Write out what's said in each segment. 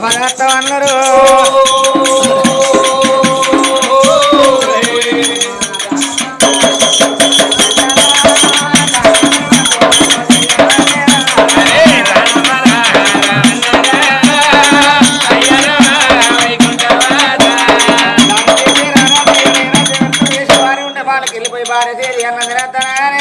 పదార్థం అన్నారు వెళ్ళిపోయి చేరి అన్న తినత్తనానే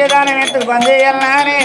செஞ்சதான நேற்று பந்து எல்லாரே.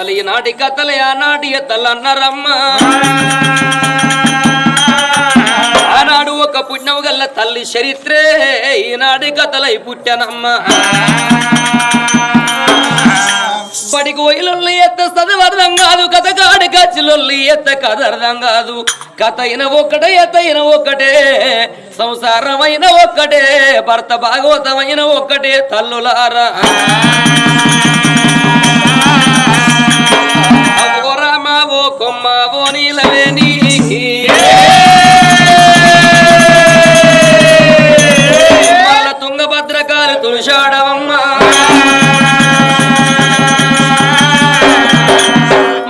కథలు ఈనాటి కథలు ఆనాటి ఎత్తలు అన్నారమ్మా ఆనాడు ఒక పుణ్యము గల్ల తల్లి చరిత్రే ఈనాటి కథలై పుట్టానమ్మా. బడికి పోయిలొల్లి ఎత్త చదవర్థం కాదు కథ కాడి గచ్చిలొల్లి ఎత్త కథ అర్థం కాదు. కథ అయిన ఒక్కటే ఎత్త అయిన ఒక్కటే సంసారమైన ఒక్కటే భర్త భాగవతమైన ఒక్కటే తల్లులారా. ఓ కొమ్మ ఓ నీలవేణి మల్ల తుంగభద్రకాలు తులసాడవమ్మ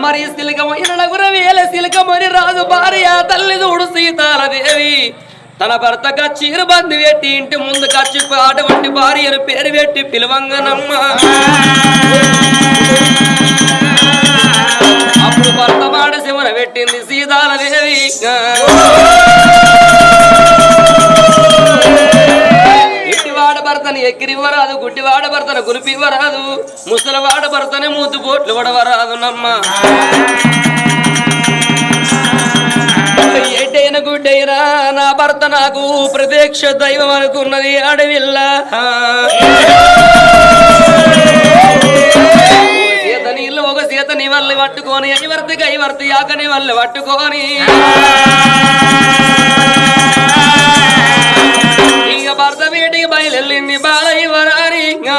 మరి సిలికమైన నగుర వేల సిలికమని రాజు భార్య తల్లి చూడు సీతాలదేవి తన భర్త కచ్చీరు బంది పెట్టి ఇంటి ముందు కచ్చి అటువంటి భార్యను పేరు పెట్టి పిలవంగనమ్మ ఇవ్వరాదు ఎక్కిరివ్వరాదు గుడ్డివాడ భర్తను గురిపివ్వరాదు ముసలివాడ భర్తని మూతు బోట్లు వడవరాదు నమ్మ. ఎటైన గుడ్డైనా నా భర్త నాకు ప్రత్యక్ష దైవం అనుకున్నది అడవిల్ల. సీత నీళ్ళు ఒక సీత నీ వల్ల పట్టుకొని ఐవర్తికి ఐవర్తి ఆకని వల్ల పట్టుకొని. ఇక భర్త బయలు వెళ్ళింది బాలయ్య వరారీగా.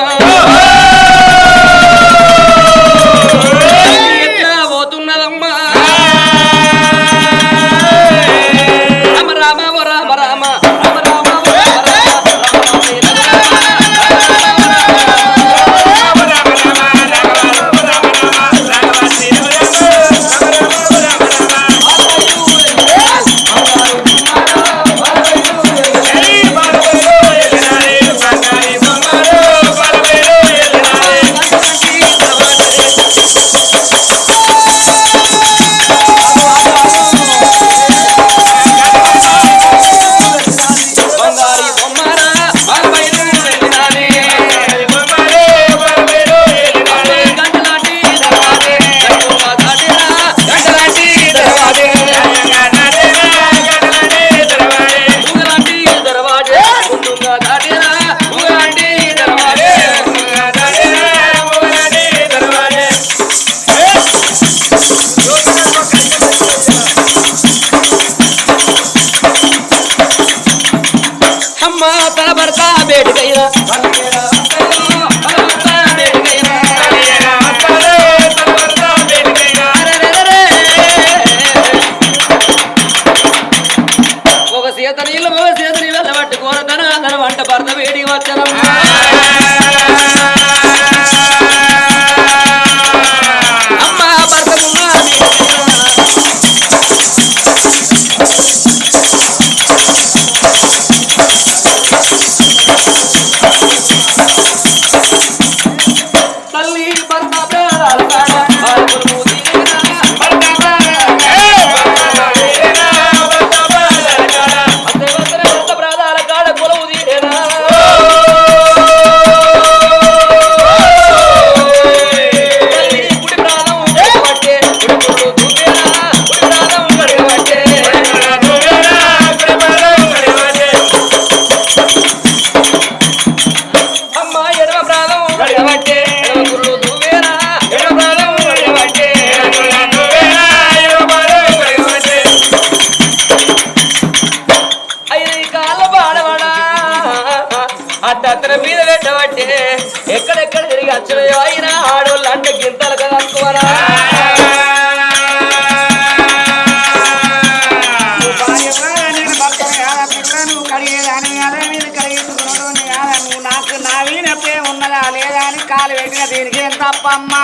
వీనప్పే ఉన్నదా లేదా అని కాలు పెట్టిన దీనికి ఎంత అప్పమ్మా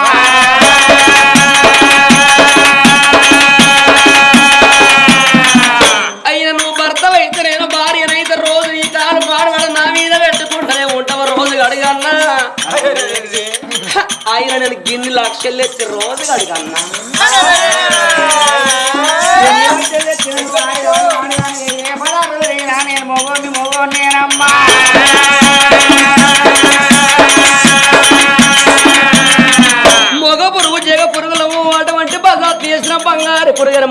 అయిన నువ్వు భర్తవైతే నేను భార్యనైతే రోజు నీ కాలు నా మీద పెట్టుకుంటూనే ఉంటావు రోజు అడిగన్నా ఆయన నేను గిన్ని రోజు అడిగన్నా నేను మొగోని మొగోని నేనమ్మా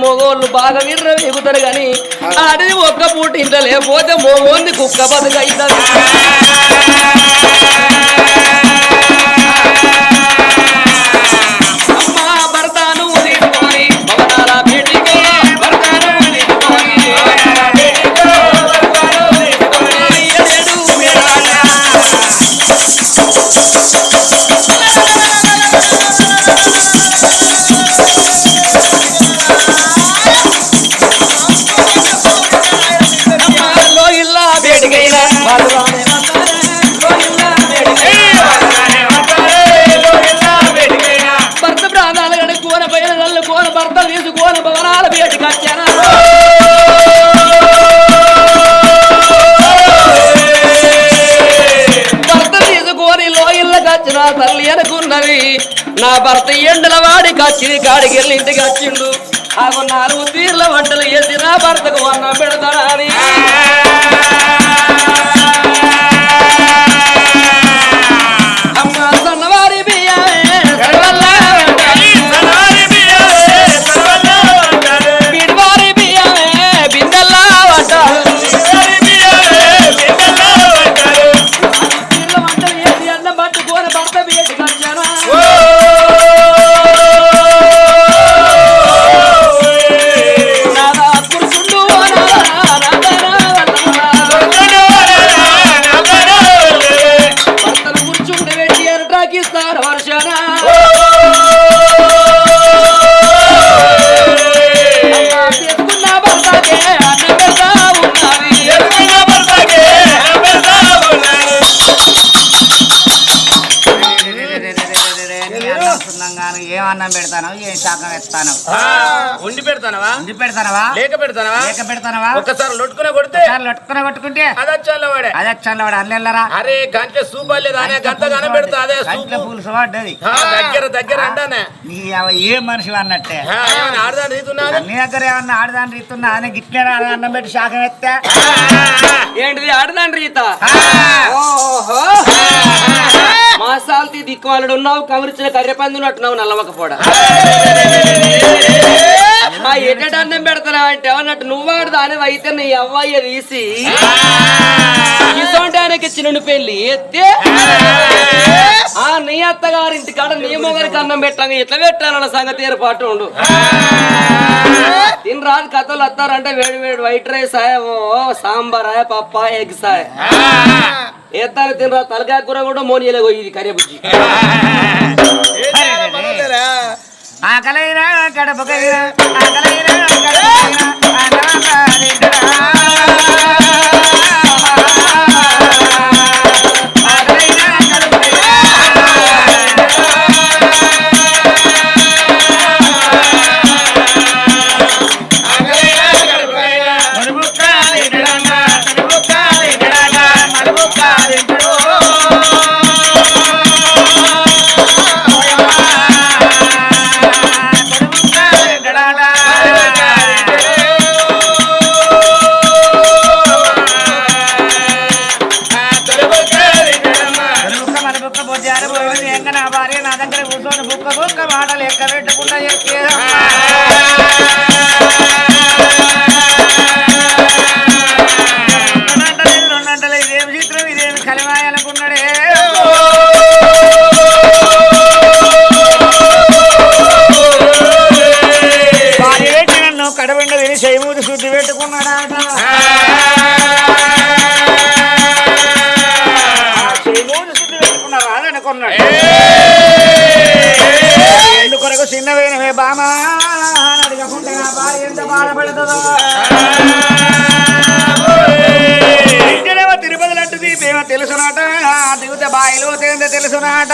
మొగోళ్ళు బాగా విర్ర వేగుతారు గాని ఆడిది ఒక్క పూట ఇంట్లో లేకపోతే మొగోంది కుక్క బతుకైతుంది. భర్త ఎండల వాడి వచ్చి కాడికి వెళ్ళి ఇంటికి వచ్చిండు. ఆగు నాలుగు తీర్ల వంటలు వేసి నా భర్తకు అన్నం పెడతాడు. ఏమన్నం పెడతాను ఏం శాఖం ఎత్తాను ఉండి పెడతానవా? ఉండి పెడతానవా? లేక పెడతానవా? లేక పెడతానవా? ఒక్కసారి లొట్టుకునే కొడితే ఒకసారి లట్టుకుని కొట్టుకుంటే అది వచ్చాల వాడే. అది వచ్చాను వాడు అల్లెల్లరా అరే గంట సూపర్లేదు అనే గంట కన పెడతా అదే పులుసు పడ్డది దగ్గర దగ్గర అంటానే నీ అవ ఏ మనిషి అన్నట్టే? ఆడదాని రీతున్నాను నీ దగ్గర ఏమన్నా ఆడదాని రీతున్నా అని గిట్లే అన్నం పెట్టి శాఖం ఎత్తే ఏంటిది ఆడదాండ్రి ఈత ఓహో. మాసాల్తి దిక్కుమాలడు ఉన్నావు కమిరిచిన కర్రెపంది ఉన్నట్టున్నావు ఎడ్డ అన్నం పెడతానా అంటే అన్నట్టు నువ్వు ఆడదాని అయితే నీ అవ్వయ్య తీసి ఇసొంటి ఆయనకి చిన్న పెళ్ళి ఎత్తే ఆ నీ అత్తగారింటి కాడ నీ మొగరికి అన్నం పెట్టాను ఎట్లా పెట్టాలన్న సంగతి ఏర్పాటు ఉండు. తిని రాదు కథలు వస్తారంటే వేడి వేడి వైట్ రైస్ ఓ సాంబార్ ఆయా పప్ప ఎగ్ సాయ్ ఎత్తాను తినరా తలకాయ కూర కూడా మోనియలే ఇది కర్రీ బుజ్జి. ఆకలైనా గడపకైనా ఆకలైనా గడపకైనా అన్నమా ఆకలైనా మరుబుక్క పోయింది. ఎంక నా భార్య నా దగ్గర కూర్చొని బుక్క బుక్క మాటలు ఎక్క పెట్టకుండా చెప్పేదా చిన్నవేనవే బామా? అని నా భార్య ఎంత బాధపడుతుందో. ఇంటనేమో తిరుపతి లడ్డు దీపేమో తెలుసునాట దిగుత బాయిలో తేందో తెలుసునాట.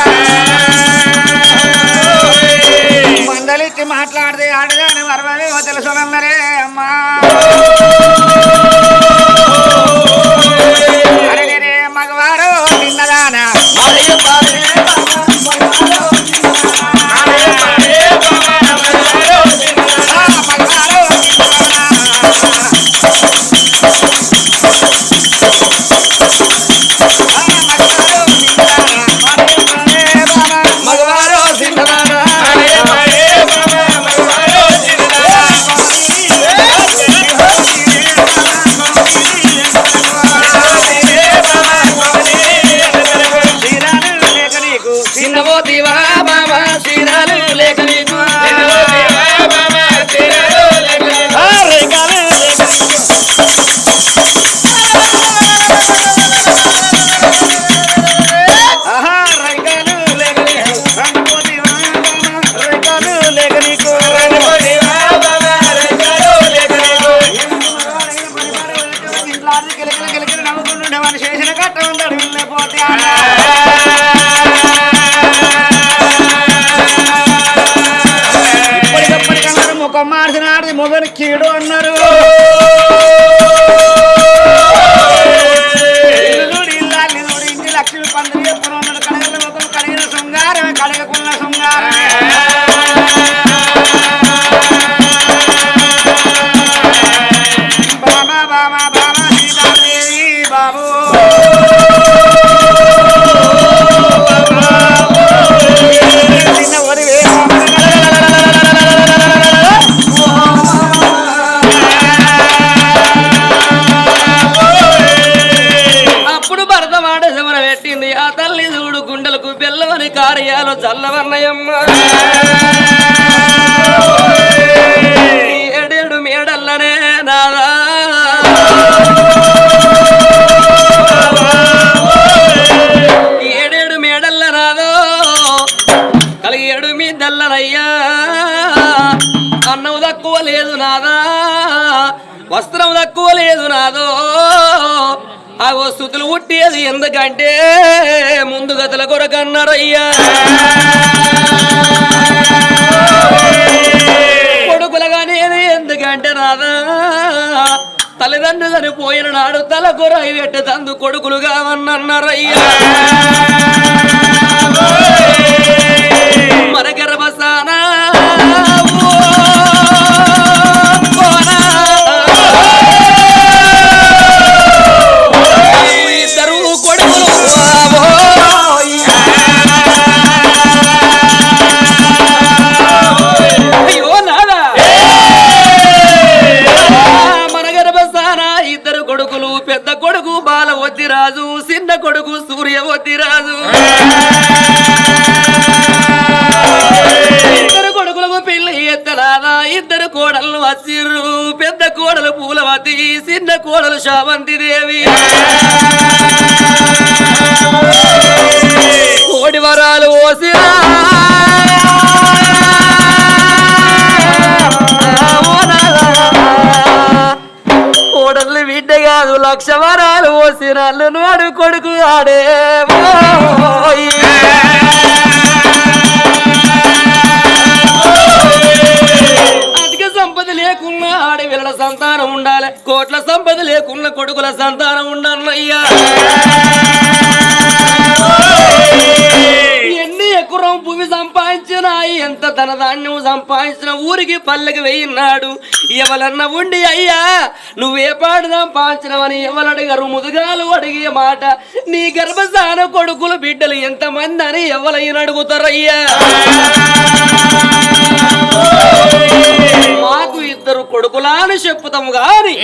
మందలిచ్చి మాట్లాడితే ఆడదాని మరవమేమో తెలుసునన్నరే. ఆ వస్తుతులు పుట్టేది ఎందుకంటే ముందు గతల కొరకన్నారయ్యా కొడుకులగానేది ఎందుకంటే రాదా తల్లిదండ్రులను చనిపోయిన నాడు తల కొర పెట్టే తందు కొడుకులు కావన్నన్నారయ్యా వచ్చిర్రు పెద్ద కోడలు పూలవతి చిన్న కోడలు శావంతి దేవి. కోడి వరాలు ఓసిరా. కోడలు బిడ్డ కాదు లక్ష వరాలు ఓసిరాళ్ళు నోడు కొడుకు ఆడే. సంతానం ఉండాలి. కోట్ల సంపద లేకున్న కొడుకుల సంతానం ఉండాలయ్యా పెద్ద ధనధాన్యం సంపాదించిన ఊరికి పల్లెకి వెయ్యినాడు ఎవలన్నా ఉండి అయ్యా నువ్వే పాడు సంపాదించినవని ఎవరు ముదుగాలు అడిగే మాట. నీ గర్భస్థాన కొడుకులు బిడ్డలు ఎంతమంది అని ఎవరైనా అడుగుతారయ్యా? మాకు ఇద్దరు కొడుకులా అని చెప్పుతాము కానీ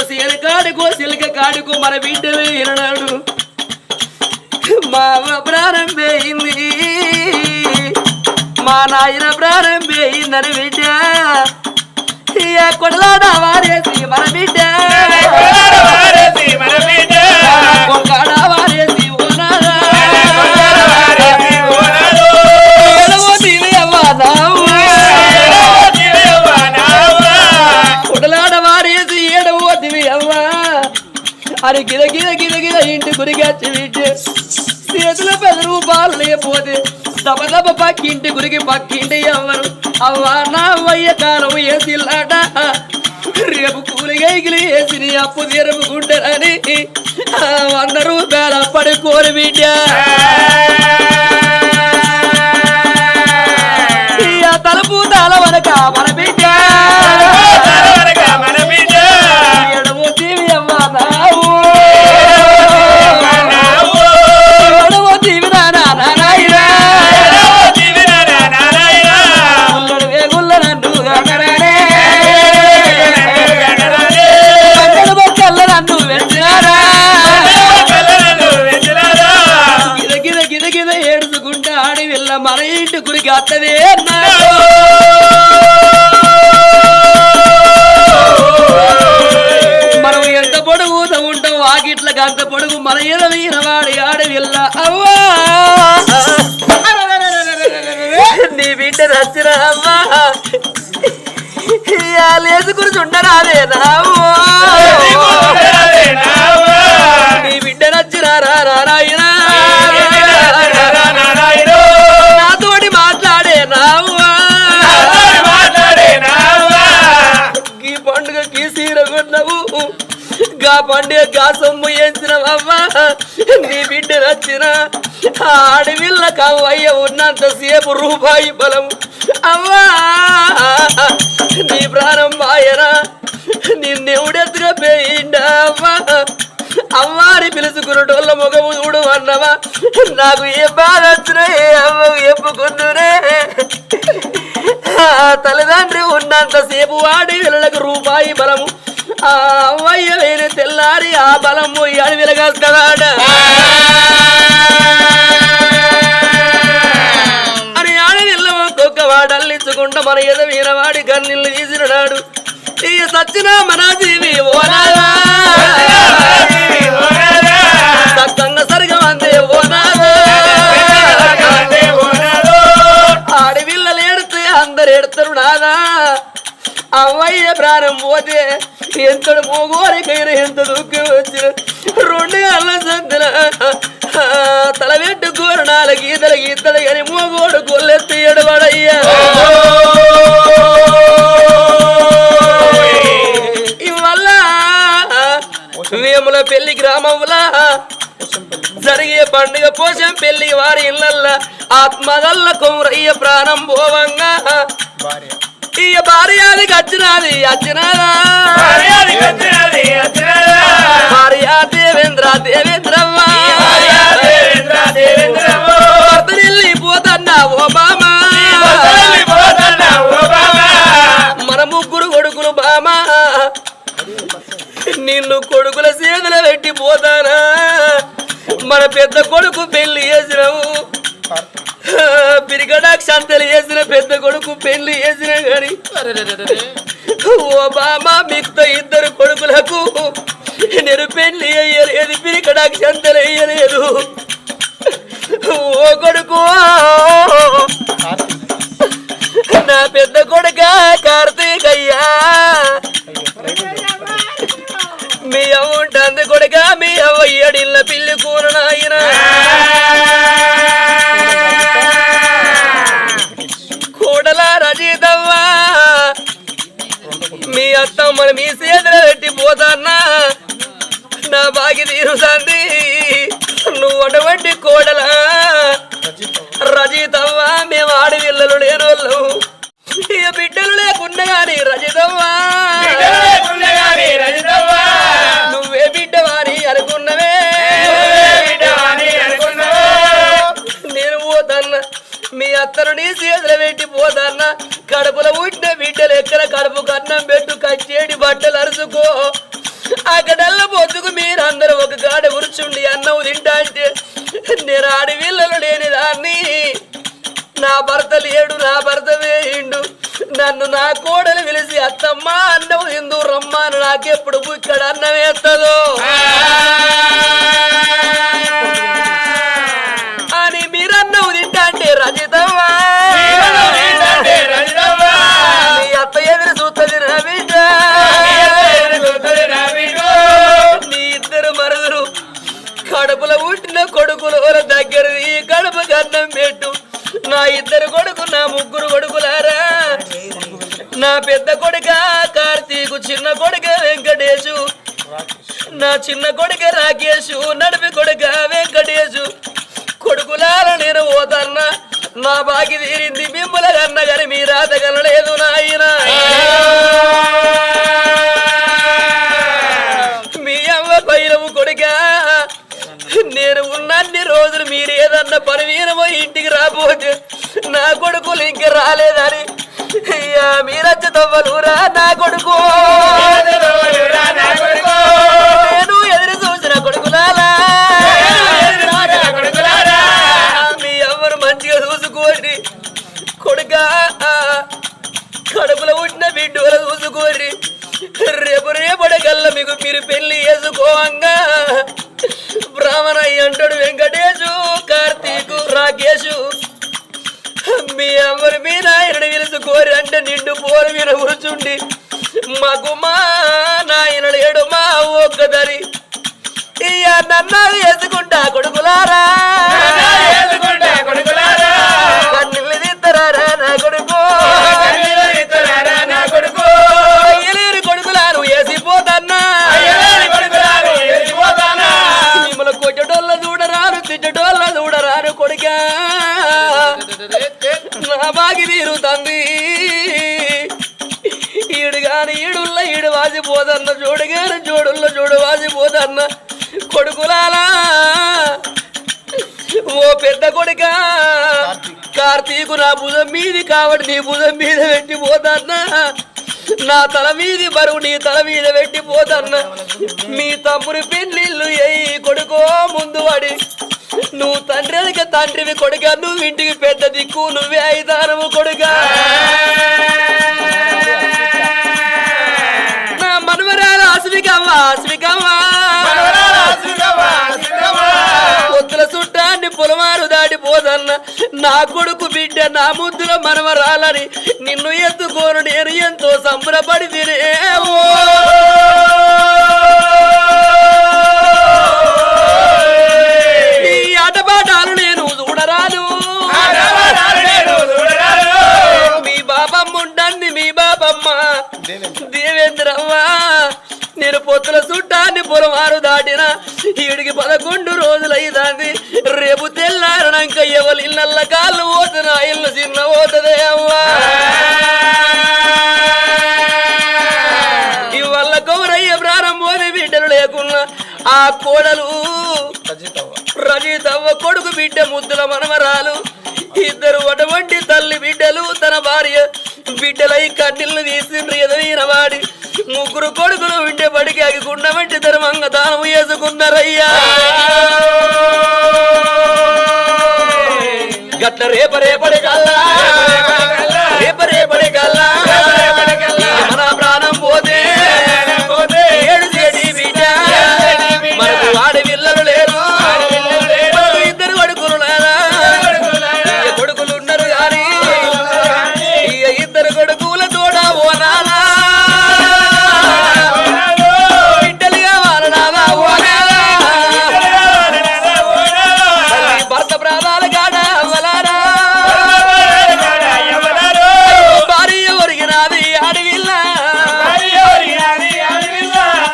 బాయి కాడుకో సిలిక కాడుకో మన బిడ్డ వేయనాడు మా అవ్వ ప్రాణం వేయింది. మా నాయన ప్రాణం వేయిందని బిడ్డ. కొడలాడ వారేసి మన బిడ్డ. కొంగాడ అని గిద గిద గిద గిద ఇంటి గురిగచ్చి వింటే చేతుల పెద్ద రూపాలు లేకపోతే దబ దబ పక్కింటి గురికి పక్కింటి ఎవ్వరు అవ్వా నా వయ్య కాలం వేసిల్లాట రేపు కూలిగైకిలి వేసి అప్పు తెరుపుకుంటారని ఆ వంద రూపాయల పడుకోని బిడ్డ. తలుపు తల వనక లేచి కూర్చుండరాదే నావో? నీ బిడ్డ నచ్చిన నారాయణ నాతోటి మాట్లాడే నావా. ఈ పండుగకి సీర కొన్నావు. గా పండుగ గా సొమ్ము ఎంచినవమ్మా నీ బిడ్డ నచ్చిన ఆ అడవిల్ల కవ్వయ్య ఉన్నంత సేపు రూపాయి బలం అమ్మా! నీ ప్రాణం మాయనా నిన్నెవుడెత్తుగా పోయిండా అవ్వా అమ్మాని పిలుచుకున్నటోళ్ళ ముఖము చూడు అన్నవా నాకు ఏ బాధ వచ్చినా ఏ అవ్వకు తల్లిదండ్రి ఉన్నంత సేపు వాడి వీళ్ళకు రూపాయి బలము! ఆ అమ్మయ్య వేరే తెల్లారి ఆ బలము కదా ఒక్కొక్క వాడు అల్లించుకుంటా మన ఎద వీరవాడి కన్నీళ్ళు తీసినాడు ఈ సచ్చిన మన జీవి ఓనాడా సత్సంగ సరిగా అందే ఓనాడా ఆడపిల్లలు ఎడితే అందరు ఎడతారు నాదా? అవ్వయ్య ప్రారంభం పోతే ఎంతడు మోగోరికైనా ఎంత దుఃఖం వచ్చిన? రెండు గల్ల కూరనాల గీతల గీతలు కానీ మోగోడు గొల్లెత్తి ఎడబడయ్యా ఇవల్ల వేముల పెళ్ళి గ్రామంలా జరిగే పండుగ పోషం పెళ్ళి వారి ఇళ్ళల్ల ఆత్మగల్ల కొమరయ్య ప్రాణం పోవంగా. ఇక భార్యాది వచ్చినది వచ్చినదా da da da da అత్తమ్మని మీ చేతులు పెట్టి పోతాన్నా నాకెప్పుడు బుచ్చడు అన్నం వేస్తుందో చిన్న కొడుక రాకేశు నడిపి కొడుక వెంకటేశు. కొడుకులాల నేను పోతన్నా నా బాకి తీరింది బింబుల కన్న గారి మీ రాత కనలేదు నాయన. మీ అమ్మ పైరవు కొడుక నేను ఉన్నన్ని రోజులు మీరేదన్న పని మీనమో ఇంటికి రాబోతే నా కొడుకులు ఇంక రాలేదని. మీరచ్చ తవ్వలురా నా కొడుకు. నా తల మీది బరువు నీ తల మీద పెట్టిపోతన్న మీ తమ్ముడు పెళ్ళిళ్ళు ఎయ్యి కొడుకో ముందు వాడి. నువ్వు తండ్రికి తండ్రివి కొడుక నువ్వు ఇంటికి పెద్ద దిక్కు నువ్వే ఐదారము కొడుగా నా మనవరాలు ఆశ్వికమ్మ ఆశ్వికమ్మ. పొత్తుల చుట్టాన్ని పొలమారు దాటిపోదన్న నాకు భార్య బిడ్డలై కట్టెలను తీసిండ్రు ఎదవీన వాడి ముగ్గురు కొడుకులు వింటే పడికి అగి గుండమంటి ధర్మంగా దానం చేసుకున్నారయ్యా. గట్ల రేపరేపడి కల్లా